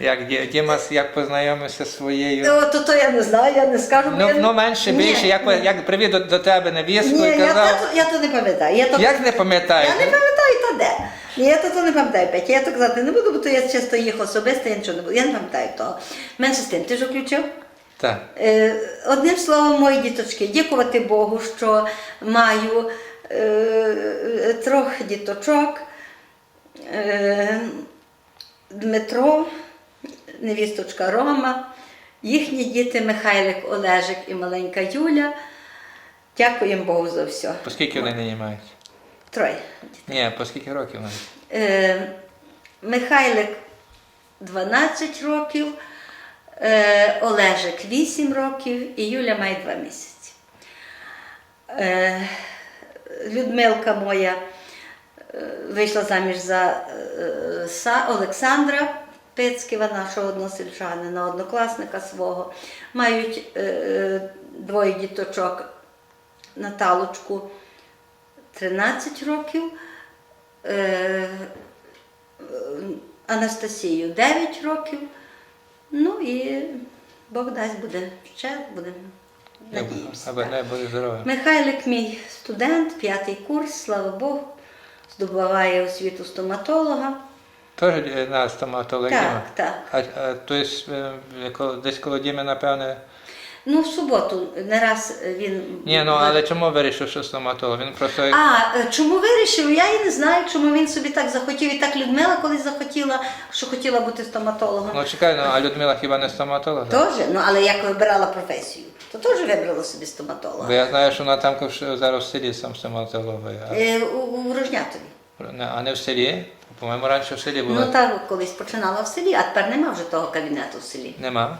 Як Ді- Дімас як познайомився зі своєю. Ну, то, то я не знаю, я не скажу. Ну, я... ну менше, Ні, більше, як, ні. як привів до, до тебе невістку Ні, і я, я, казав. то, я то не пам'ятаю. Я то, Як не пам'ятаєш? Я не пам'ятаю то де. Ні, я то, то не пам'ятаю, Петя. Я то казати не буду, бо то я чисто їх особисто, я нічого не буду. Я не пам'ятаю того. Менше з тим, ти ж включив? Так. Е, Одним словом, мої діточки, дякувати Богу, що маю е, трьох діточок. Е, Дмитро, невісточка Рома, їхні діти Михайлик Олежик і маленька Юля. Дякуємо Богу за все. По скільки вони нині мають? Троє. Ні, по скільки років мають? Е, Михайлик 12 років, е, Олежик 8 років і Юля має 2 місяці. Е, Людмилка моя е, вийшла заміж за Олександра Пицьківа, нашого односельчанина, однокласника свого. Мають е, е, двоє діточок Наталочку 13 років. Е, Анастасію 9 років. Ну і Бог дасть буде ще, будемо надіємося. Михайлик мій студент, п'ятий курс, слава Богу, здобуває освіту стоматолога. Теж на стоматологію. Так, так. А, а то є коло- десь коло Діми, напевне. Ну, в суботу не раз він. Ні, ну але чому вирішив, що стоматолог? Він просто. А е, чому вирішив? Я і не знаю, чому він собі так захотів. І так Людмила колись захотіла, що хотіла бути стоматологом. Ну чекай, ну а Людмила хіба не стоматолог? Теж, ну але як вибирала професію, то теж вибрала собі стоматолога. Бо я знаю, що вона там зараз в селі сам стоматологує. А, Е, у, у Рожнятові. а не в селі? По-моєму, раніше в селі було. Ну так колись починала в селі, а тепер нема вже того кабінету в селі. Нема.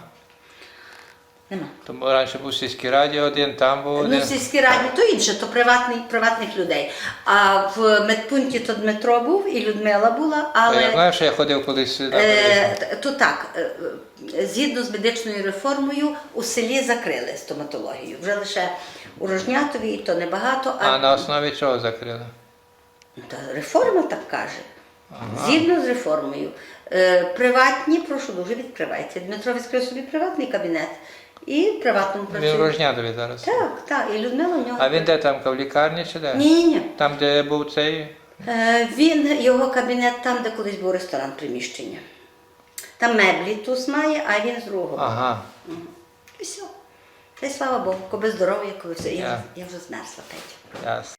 Нема. Тому раніше був сільський радіо один, там був Ну, один. в сільській раді то інше, то приватний, приватних людей. А в медпункті то Дмитро був і Людмила була, але Я знаю, що я ходив колись сюди. е, то так, е, е, згідно з медичною реформою, у селі закрили стоматологію. Вже лише у Рожнятові, і то небагато, А на основі чого закрили? Та реформа так каже. Згідно з реформою. Е, приватні, прошу дуже, відкривайте. Дмитро відкрив собі приватний кабінет і в приватному Він в Рожнядові зараз. Так, так, і Людмила в нього. А він де там, в лікарні чи де? Ні, ні, ні. Там, де був цей. Е, він, його кабінет там, де колись був ресторан приміщення. Там меблі тут має, а він з другого. Ага. І все. Та й слава Богу, коби здоров'я, коли все. Я, Я. вже- я вже змерзла, Петя. Ясно.